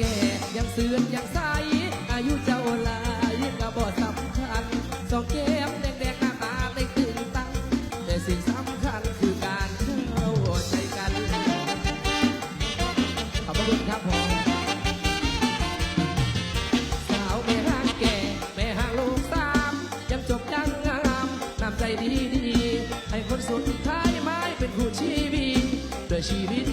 แก่ยังเสื่อนยังใส อายุเจ้าลายก็บ่สำคัญสองแก้มแดงๆหน้าตาเล็กตึงตังแต่สิ่งสำคัญคือการเข้าใจกัน ขอบพระคุณครับผมสาวแม่ห้างแก่ แม่ห้างลูกสามยังจบยังงามน้ำใจดีๆให้คนสุดท้ายไม้เป็นคู่ชีวิตโดวยชีวิต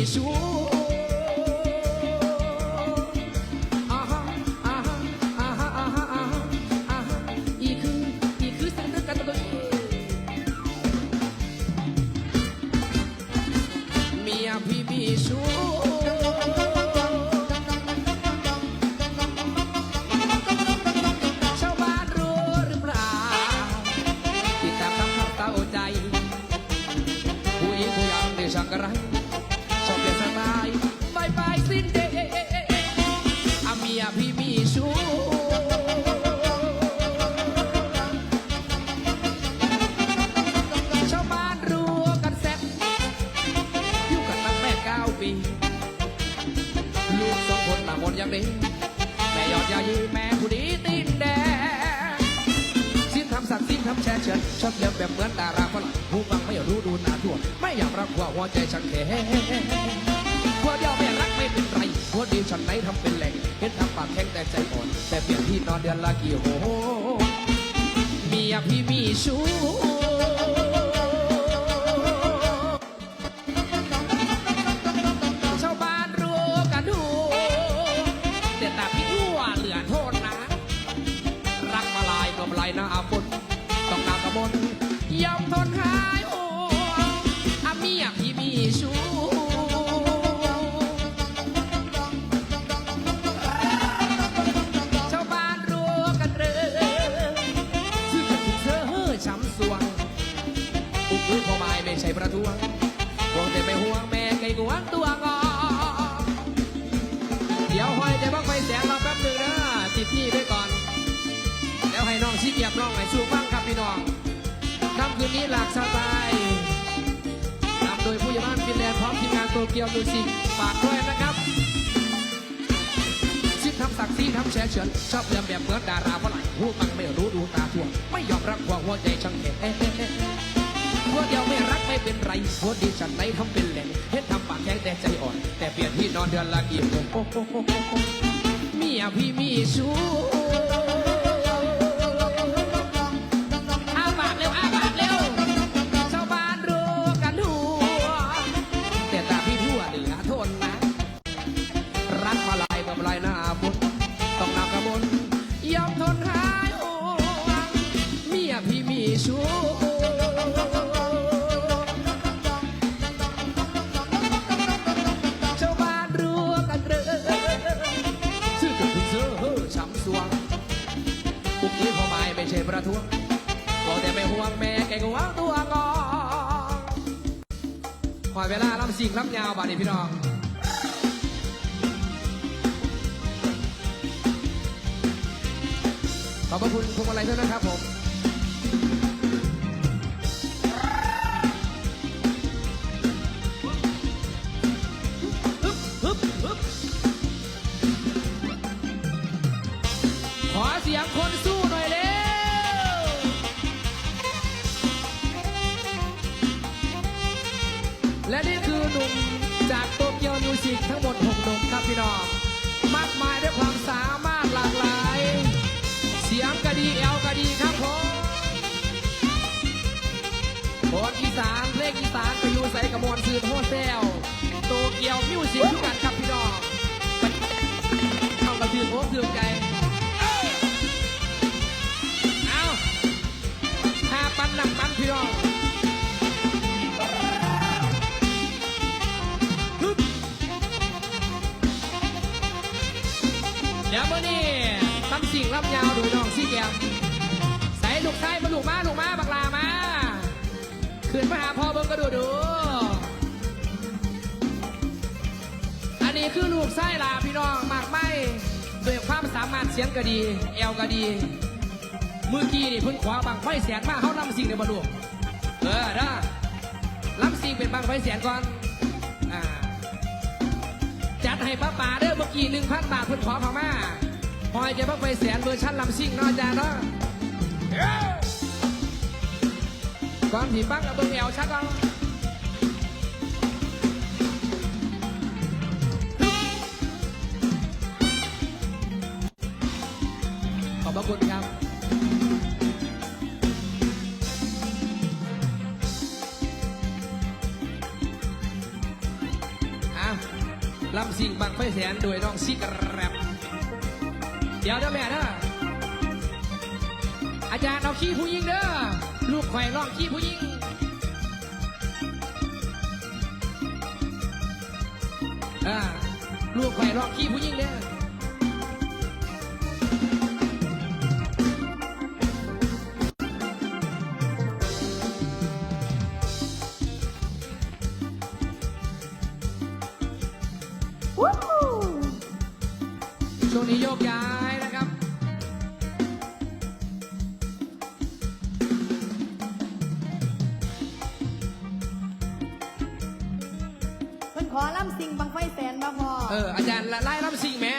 พี่ สิ้นเดอาเมียพี่มีชู้ชาวบ้านรู้กันแซ่บอยู่กันตั้งแต่เก้าปี ลูกสองคนต่างคนยังดีแม่ยอดยายีแม่ผู้ดีตีนแดงสิ้นทำสักสิ้นทำแช่เฉินชอบเลี้ยงแบบเหมือนดาราฝรั่งผู้ฟังไม่รู้ดูหนาทั่ว ไม่อยากรักหัวหัวใจฉันแข็ง นไหนทำเป็นแหล่งเห็นทำปากแข็งแต่ใจอ่อน แต่เปลี่ยนที่นอนเดือนละกี่โหเมียพี่มีชู้ชาวบ้านรู้กันดูแต่ตาพี่ทั่วเหลือโทษนะ รักมาลายก็มาลายน้าฝนต้องนากระบนยอมท ให้น้องชี้เกียบร้องให้สู้ฟังครับพี่น้องค่ำคืนนี้หลากสไตล์นำโดยผู้ใหญ่บ้านฟินแลนด์พร้อมทีมงานโตเกียวมิวสิกฝากด้วยนะครับชิดทำศักดิ์ศรีทำแชร์เฉินชอบเรียนแบบเหมือนดาราฝรั่งผู้ฟังไม่รู้ดูตาทั่วไม่ยอมรับความหัวใจช่างแข็งหัวเดียวไม่รักไม่เป็นไรหัวดีฉันไหนทำเป็นแหล่งเห็นทำปากแข็งแต่ใจอ่อน แต่เปลี่ยนที่นอนเดือนละกี่โมงโอ้โหโอ้โหโอ้โหเมียพี่มีชู้ อยเวลาลำสิงลำยาวบาดนี้พี่น้องขอบพระคุณพวงมาลัยด้วยนะครับผม โตเกียวมิวสิกทั้งหมด6หนุ่มครับพี่น้อง นี้ลำสิ่งลำยาวดูน้องซี่แก้มใส่ลูกไส้มาลูกมาลูกมาบักลามาขึ้นมาหาพ่อเบิ่งก็ดูดู อันนี้คือลูกไส้ลาพี่น้องมากไม่ด้วยความสามารถเสียงก็ดี แอวก็ดีมือกี้นี่เพิ่งขวาบังไฟแสนมาเขาลำสิ่งในบรรลุเออเด้อลำสิ่งเป็นบังไฟแสนก่อนอ่าจัดให้ป้าป่าเด้อเมื่อกี้หนึ่งพันบาทเพิ่นขอเขามา พอยจะบังไฟแสนเวอร์ชันลำสิ่งนอกจาเนาะก่อนผีบังกับเบิ้งแอวชัดก่อนขอบพระคุณครับอะลำสิ่งบังไฟแสนโดยน้องซิกแร เดี๋ยวเด้อแม่เด้ออาจารย์เอาขี้ผู้หญิงเด้อลูกข่อยร้องขี้ผู้หญิงอ่าลูกข่อยร้องขี้ผู้หญิงเด้อ ขอล่ำสิงบังไฟแสนมาพอเอออาจารย์ไล่รับสิ่งแหม่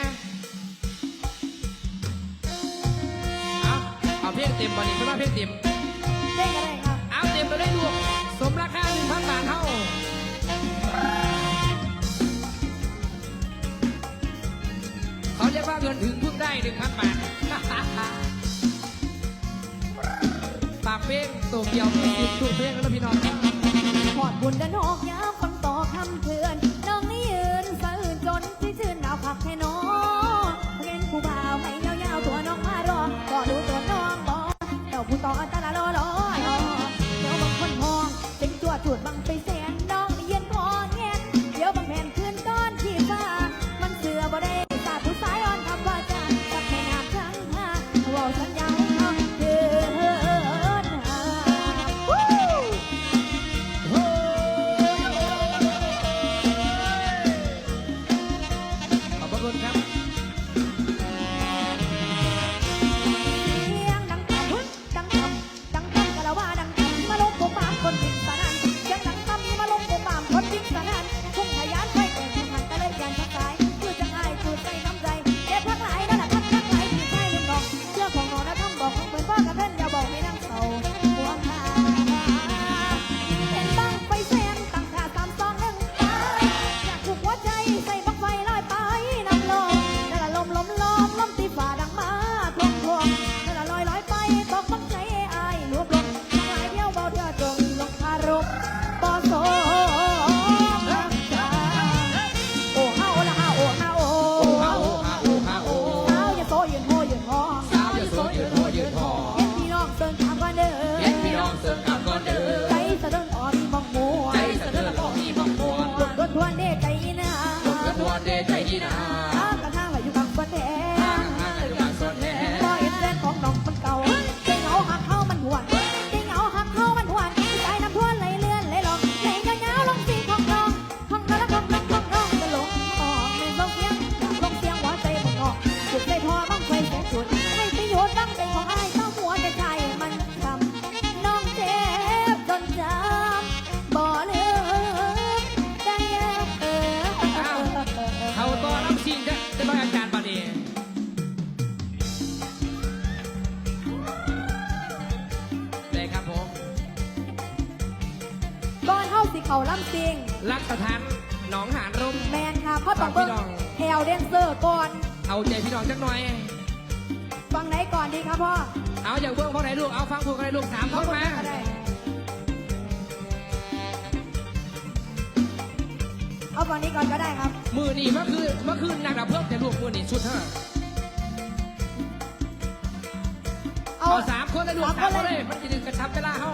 เอาเอาเพลงเต็มวันนี้เพราะว่าเพลงเต็มเด้งอะไรครับเอาเต็มไปได้ลูกสมราคาหนึ่งพันบาทเท่าเขาเรียกว่าเงินถึงเพิ่งได้หนึ่งพันบาทฝากเพลงตัวเกี่ยวมีสิทธิ์ถูกเพลงแล้วพี่น้องหอดบุญดันหอกยามคนต่อ คำเพื่อน น้องนี่ยืนสะอื่นจนที่ชื่นหนาวพักแค่น้อเป็นผู้บ่าวไม่ยาวๆตัวน้องมารอก็ดูตัวน้องบอเจ้าผู้ต่อตาละลอลอยเดี๋ยวบางคนมองเป็นตัวจุดบังไปเส เข้าสิเขาลำซิงรักสถานหนองหานร่ม แมนค่ะพ่อต้องเบิ้งฟังพี่น้องแถวเดนเซอร์ก่อนเอาใจพี่น้องจักหน่อย ฟังไหนก่อนดีครับพ่อ เอาอย่างเบื้องเขาไหนลูก เอาฟังผูกอะไรลูกสามคนมาก็ได้เอาฝั่งนี้ก่อนก็ได้ครับ มือนี่เมื่อคืนเมื่อคืนนักดับเพลิ่มแต่ลูกมือนี่ชุดเท่าเอาเอาสามคนเลยลูกสามสามคคนนเลเลยยมันจะดึงกระชับเวลาเขา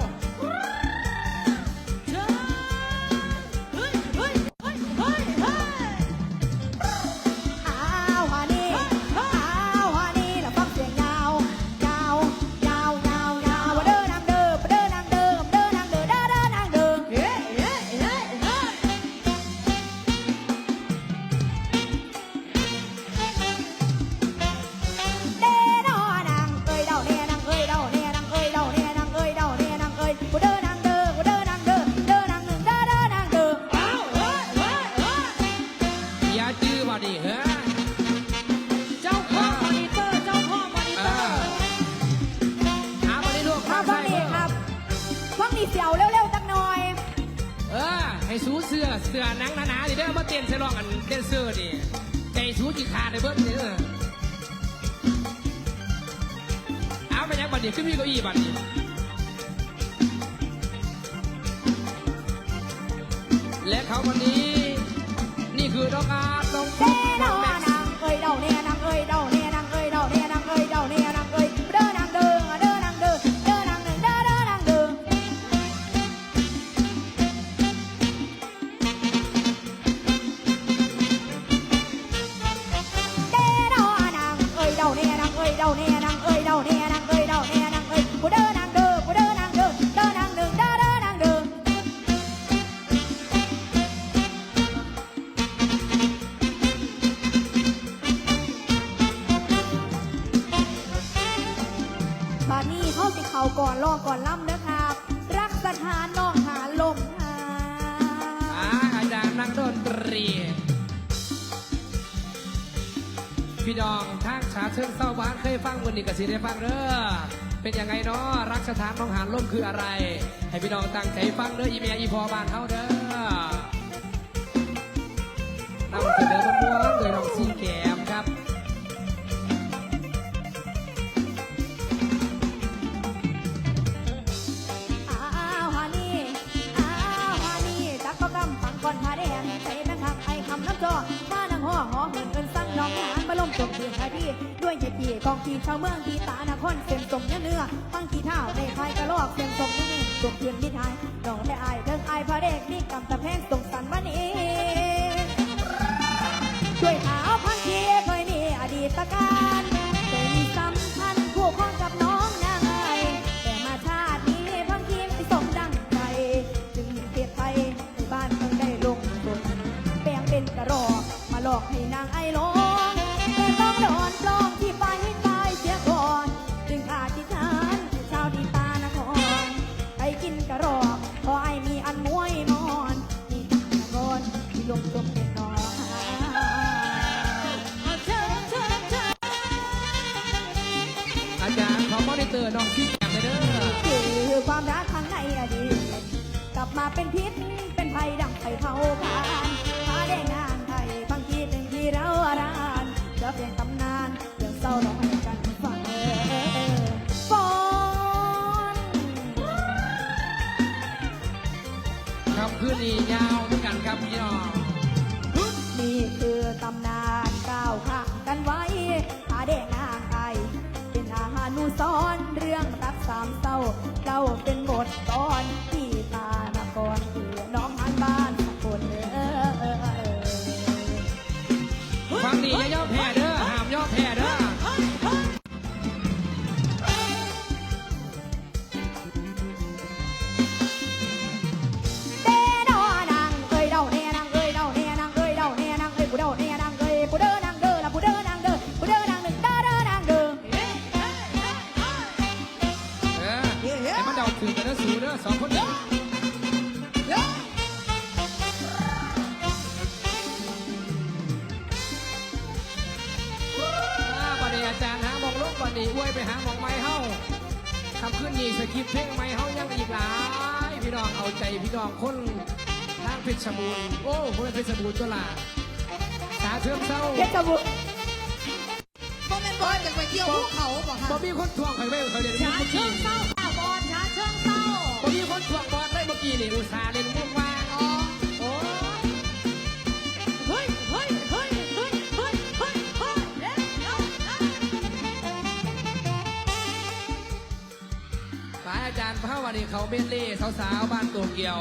บัดนี้ขึ้นพี่เก้าอี้บัดนี้และเขาวันนี้ นี่คือน้องอาร์ตน้องเด้น้องแม็ พี่น้องทางชาเชิงเศร้าบ้านเคยฟังวันนี้ก็สิได้ฟังเด้อเป็นยังไงเนาะรักสถานของหานล่มคืออะไร ให้พี่น้องตั้งใจฟังเด้ออีเมียอีพอบ้านเฮาเด้อนำเสนอม้วนๆโดยน้องซีแก จีบชาวเมืองทีตานครเสียมสมเนื้อเนื้อฟังทีเท้าในไทยกระลอกเสียมสมเนื้อเนื้อจบเพียงที่ไทยน้ เตอร์น้องซีแกมเลยเด้อคือความรักครั้งในอดีตกลับมาเป็นพิษเป็นภัยดังไฟเผาผลาญพาแดงนางไทยบางทีเป็นที่เราอารานเจะเปลี่ยนตำนานเรื่องเศร้าร้องให้กันฟังเออฟอนคำคืนนี้ยาวเหมือนกันครับพี่น้องนี่คือตำนานก้าวข้า สอนเรื่องรักสามเศร้าเจ้าเป็นบทตอนที่ตานครคือน้องหันบ้านสกุลเออเออเออฟังดีนะย่อ ชรบูรณ์โอ้คนเพชรบูรณ์ตัวละสาเชิงเศร้าเพชรบุรีบ่แม่นบอยจากไปเที่ยวภูเขาบ่บ่ค่ะมีคนทวงใครไม่เขาเดี๋ยวนี้ชาเมื่อเชิกี้งเศร้าค่ะบอลชาเชิงเศร้าบ่มีคนทวงบอลได้เมื่อกี้นี่อุตส่าห์เล่นมุกว่าอ๋อโอ้เฮ้ยเฮ้ยเฮ้ยเฮ้ยเฮ้ยเฮ้ยเฮ้ยเด้อฝ่ายอาจารย์พระวันนี้เขาเบนเล่สาวๆบ้านตัวเกียว